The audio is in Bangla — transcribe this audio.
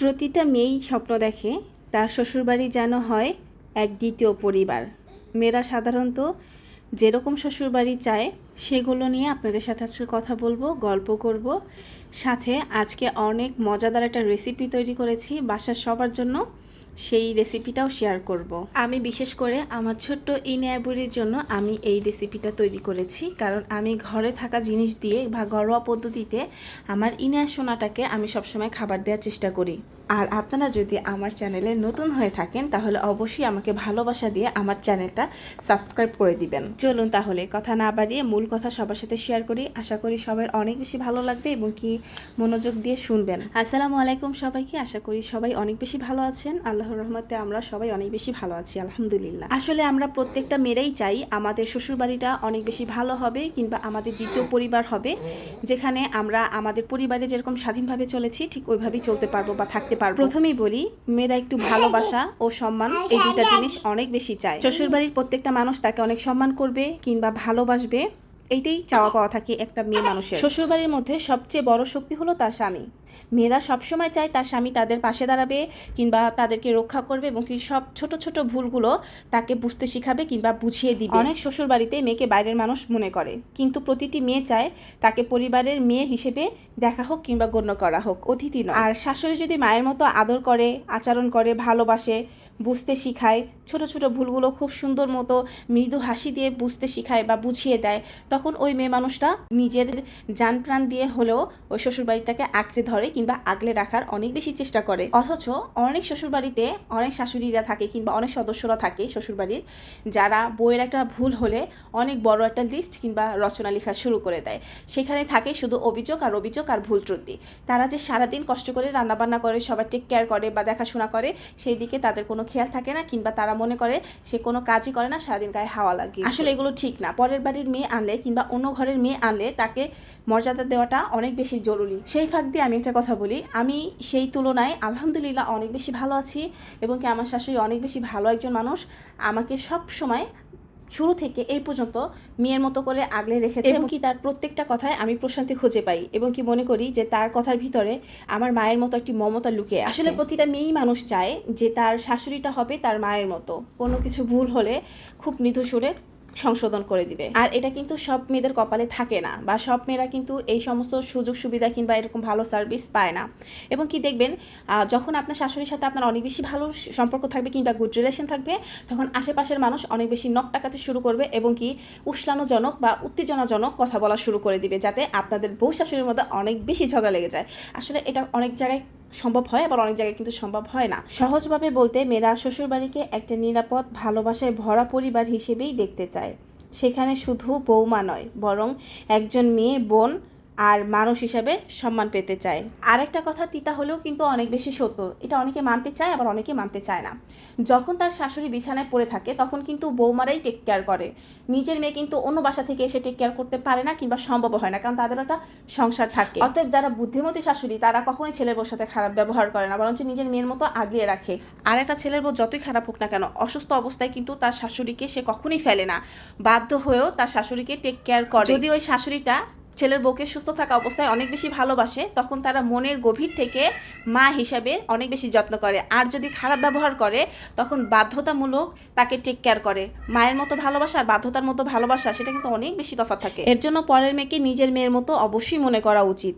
প্রতিটা মেয়েই স্বপ্ন দেখে, তার শ্বশুরবাড়ি যেন হয় এক দ্বিতীয় পরিবার। মেয়েরা সাধারণত যেরকম শ্বশুরবাড়ি চায়, সেগুলো নিয়ে আপনাদের সাথে আজকে কথা বলব, গল্প করব। সাথে আজকে অনেক মজাদার একটা রেসিপি তৈরি করেছি, বাসার সবার জন্য। সেই রেসিপিটাও শেয়ার করব। আমি বিশেষ করে আমার ছোট্ট ইনিয়াবুরির জন্য আমি এই রেসিপিটা তৈরি করেছি। কারণ আমি ঘরে থাকা জিনিস দিয়ে বা ঘরোয়া পদ্ধতিতে আমার ইনিয়া সোনাটাকে আমি সবসময় খাবার দেওয়ার চেষ্টা করি। আর আপনারা যদি আমার চ্যানেলে নতুন হয়ে থাকেন, তাহলে অবশ্যই আমাকে ভালোবাসা দিয়ে আমার চ্যানেলটা সাবস্ক্রাইব করে দিবেন। চলুন তাহলে কথা না বাড়িয়ে মূল কথা সবার সাথে শেয়ার করি। আশা করি সবার অনেক বেশি ভালো লাগবে এবং কি মনোযোগ দিয়ে শুনবেন। আসসালামু আলাইকুম সবাইকে। আশা করি সবাই অনেক বেশি ভালো আছেন। আল্লাহর রহমতে আমরা সবাই অনেক বেশি ভালো আছি, আলহামদুলিল্লাহ। আসলে আমরা প্রত্যেকটা মেয়েরাই চাই আমাদের শ্বশুরবাড়িটা অনেক বেশি ভালো হবে কিংবা আমাদের দ্বিতীয় পরিবার হবে, যেখানে আমরা আমাদের পরিবারে যেরকম স্বাধীনভাবে চলেছি, ঠিক ওইভাবেই চলতে পারব বা থাকতে পারব। প্রথমেই বলি, মেয়েরা একটু ভালোবাসা ও সম্মান, এই দুইটা জিনিস অনেক বেশি চায়। শ্বশুরবাড়ির প্রত্যেকটা মানুষ তাকে অনেক সম্মান করবে কিংবা ভালোবাসবে। এইটাই চাওয়া পাওয়া থাকে একটা মেয়ে মানুষের। শ্বশুরবাড়ির মধ্যে সবচেয়ে বড় শক্তি হলো তার স্বামী। মেয়েরা সবসময় চায় তার স্বামী তাদের পাশে দাঁড়াবে কিংবা তাদেরকে রক্ষা করবে এবং কি সব ছোট ছোট ভুলগুলো তাকে বুঝতে শিখাবে কিংবা বুঝিয়ে দিবে। অনেক শ্বশুর বাড়িতে মেয়েকে বাইরের মানুষ মনে করে। কিন্তু প্রতিটি মেয়ে চায় তাকে পরিবারের মেয়ে হিসেবে দেখা হোক কিংবা গণ্য করা হোক অতিথি নয়। আর শাশুড়ি যদি মায়ের মতো আদর করে আচরণ করে ভালোবাসে বুঝতে শিখায়। ছোট ছোট ভুলগুলো খুব সুন্দর মতো মৃদু হাসি দিয়ে বুঝতে শিখায় বা বুঝিয়ে দেয়। তখন ওই মেয়ে মানুষটা নিজের যান প্রাণ দিয়ে হলেও ওই শ্বশুরবাড়িটাকে আঁকড়ে ধরে কিংবা আগলে রাখার অনেক বেশি চেষ্টা করে। অথচ অনেক শ্বশুরবাড়িতে অনেক শাশুড়িরা থাকে কিংবা অনেক সদস্যরা থাকে শ্বশুরবাড়ির, যারা বইয়ের একটা ভুল হলে অনেক বড় একটা লিস্ট কিংবা রচনা লেখা শুরু করে দেয়। সেখানে থাকে শুধু অভিযোগ আর অভিযোগ আর ভুল ত্রুটি। তারা যে সারাদিন কষ্ট করে রান্নাবান্না করে সবার টেক কেয়ার করে বা দেখাশোনা করে, সেই দিকে তাদের কোনো খেয়াল থাকে না কিংবা তারা মনে করে সে কোনো কাজই করে না, সারাদিন গায়ে হাওয়া লাগে আসলে এগুলো ঠিক না। পরের বাড়ির মেয়ে আনলে কিংবা অন্য ঘরের মেয়ে আনলে তাকে মর্যাদা দেওয়াটা অনেক বেশি জরুরি। সেই ফাঁক দিয়ে আমি একটা কথা বলি, আমি সেই তুলনায় আলহামদুলিল্লাহ অনেক বেশি ভালো আছি এবং কি আমার শাশুড়ি অনেক বেশি ভালো একজন মানুষ। আমাকে সব সময় শুরু থেকে এই পর্যন্ত মেয়ের মতো করে আগলে রেখেছে এবং কি তার প্রত্যেকটা কথায় আমি প্রশান্তি খুঁজে পাই এবং কি মনে করি যে তার কথার ভিতরে আমার মায়ের মতো একটি মমতা লুকিয়ে আসলে প্রতিটা মেয়েই মানুষ চায় যে তার শাশুড়িটা হবে তার মায়ের মতো। কোনো কিছু ভুল হলে খুব মৃদু সুরে সংশোধন করে দিবে। আর এটা কিন্তু সব মেয়েদের কপালে থাকে না বা সব মেয়েরা কিন্তু এই সমস্ত সুযোগ সুবিধা কিংবা এরকম ভালো সার্ভিস পায় না। এবং কি দেখবেন যখন আপনার শাশুড়ির সাথে আপনার অনেক বেশি ভালো সম্পর্ক থাকবে কিংবা গুড রিলেশন থাকবে, তখন আশেপাশের মানুষ অনেক বেশি নখ টাকাতে শুরু করবে এবং কি উষ্ণানুজনক বা উত্তেজনাজনক কথা বলা শুরু করে দিবে, যাতে আপনাদের বউ শাশুড়ির মধ্যে অনেক বেশি ঝগড়া লেগে যায়। আসলে এটা অনেক জায়গায় সম্ভব হয়, আবার অনেক জায়গায় কিন্তু সম্ভব হয় না। সহজভাবে বলতে মেয়েরা শ্বশুরবাড়িকে একটা নিরাপদ, ভালোবাসায় ভরা পরিবার হিসেবেই দেখতে চায়। সেখানে শুধু বৌমা নয়, বরং একজন মেয়ে, বোন আর মানুষ হিসাবে সম্মান পেতে চায়। আরেকটা কথা তিতা হলেও কিন্তু অনেক বেশি সত্য। এটা অনেকে মানতে চায় আবার অনেকে মানতে চায় না। যখন তার শাশুড়ি বিছানায় পড়ে থাকে তখন কিন্তু বৌমারাই টেক কেয়ার করে। নিজের মেয়ে কিন্তু অন্য বাসা থেকে এসে টেক কেয়ার করতে পারে না কিংবা সম্ভব হয় না কারণ তাদের একটা সংসার থাকে। অতএব যারা বুদ্ধিমতী শাশুড়ি তারা কখনোই ছেলের বউর সাথে খারাপ ব্যবহার করে না বরঞ্চ নিজের মেয়ের মতো আগলিয়ে রাখে। আর একটা ছেলের বউ যতই খারাপ হোক না কেন অসুস্থ অবস্থায় কিন্তু তার শাশুড়িকে সে কখনোই ফেলে না। বাধ্য হয়েও তার শাশুড়িকে টেক কেয়ার করে। যদি ওই শাশুড়িটা ছেলের বউকে সুস্থ থাকা অবস্থায় অনেক বেশি ভালোবাসে, তখন তারা মনের গভীর থেকে মা হিসাবে অনেক বেশি যত্ন করে। আর যদি খারাপ ব্যবহার করে, তখন বাধ্যতামূলক তাকে টেক কেয়ার করে। মায়ের মতো ভালোবাসা আর বাধ্যতার মতো ভালোবাসা, সেটা কিন্তু অনেক বেশি তফাৎ থাকে। এর জন্য পরের মেয়েকে নিজের মেয়ের মতো অবশ্যই মনে করা উচিত।